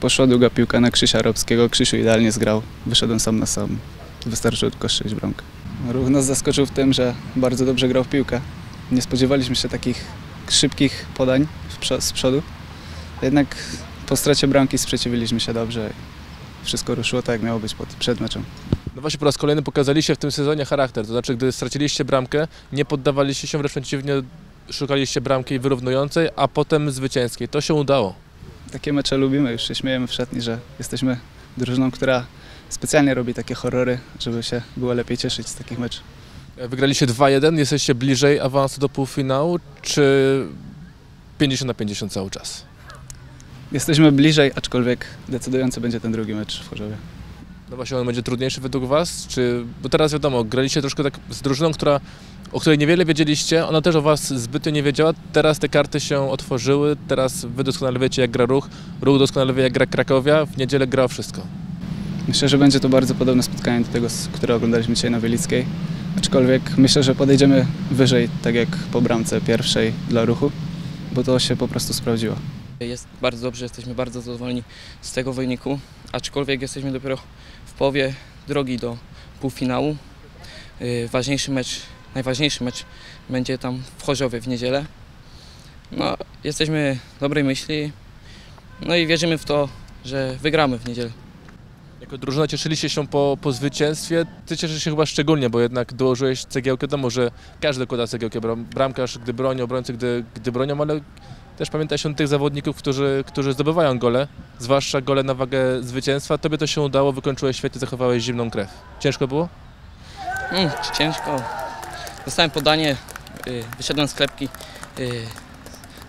Poszła długa piłka na Krzysia Robskiego. Krzysiu idealnie zgrał. Wyszedłem sam na sam. Wystarczyło tylko strzelić bramkę. Ruch nas zaskoczył w tym, że bardzo dobrze grał w piłkę. Nie spodziewaliśmy się takich szybkich podań z przodu. Jednak po stracie bramki sprzeciwiliśmy się dobrze wszystko ruszyło tak, jak miało być pod, przed meczem. No właśnie po raz kolejny pokazaliście w tym sezonie charakter, to znaczy gdy straciliście bramkę, nie poddawaliście się, wręcz przeciwnie, szukaliście bramki wyrównującej, a potem zwycięskiej. To się udało. Takie mecze lubimy, już się śmiejemy w szatni, że jesteśmy drużyną, która specjalnie robi takie horrory, żeby się było lepiej cieszyć z takich meczów. Wygraliście 2-1, jesteście bliżej awansu do półfinału, czy 50 na 50 cały czas? Jesteśmy bliżej, aczkolwiek decydujący będzie ten drugi mecz w Chorzowie. No właśnie on będzie trudniejszy według Was? Czy, bo teraz wiadomo, graliście troszkę tak z drużyną, która, o której niewiele wiedzieliście, ona też o Was zbytnio nie wiedziała, teraz te karty się otworzyły, teraz Wy doskonale wiecie jak gra Ruch, Ruch doskonale wie jak gra Krakowia, w niedzielę gra o wszystko. Myślę, że będzie to bardzo podobne spotkanie do tego, które oglądaliśmy dzisiaj na Wielickiej. Aczkolwiek myślę, że podejdziemy wyżej, tak jak po bramce pierwszej dla ruchu, bo to się po prostu sprawdziło. Jest bardzo dobrze, jesteśmy bardzo zadowoleni z tego wyniku, aczkolwiek jesteśmy dopiero w połowie drogi do półfinału. Yy, Ważniejszy mecz, najważniejszy mecz będzie tam w Chorzowie w niedzielę. No, jesteśmy dobrej myśli, no i wierzymy w to, że wygramy w niedzielę. Jako drużyna cieszyliście się po, po zwycięstwie, Ty cieszysz się chyba szczególnie, bo jednak dołożyłeś cegiełkę, wiadomo, że każdy dokłada cegiełkę, bram- bramkarz gdy broni, obrońcy gdy, gdy bronią, ale też pamiętaj się tych zawodników, którzy, którzy zdobywają gole, zwłaszcza gole na wagę zwycięstwa. Tobie to się udało, wykończyłeś świetnie, zachowałeś zimną krew. Ciężko było? Mm, ciężko. Dostałem podanie, yy, wyszedłem z klepki yy,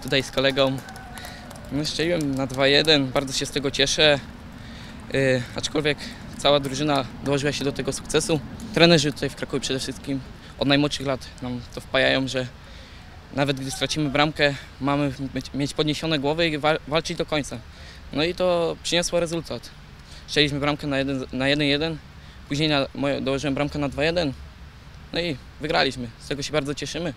tutaj z kolegą. No, strzeliłem na 2-1, bardzo się z tego cieszę. Yy, aczkolwiek cała drużyna dołożyła się do tego sukcesu. Trenerzy tutaj w Krakowie przede wszystkim od najmłodszych lat nam to wpajają, że nawet gdy stracimy bramkę, mamy mieć- podniesione głowy i wal- walczyć do końca. No i to przyniosło rezultat. Strzeliśmy bramkę na 1-1, na 1-1, później na, dołożyłem bramkę na 2-1, no i wygraliśmy. Z tego się bardzo cieszymy.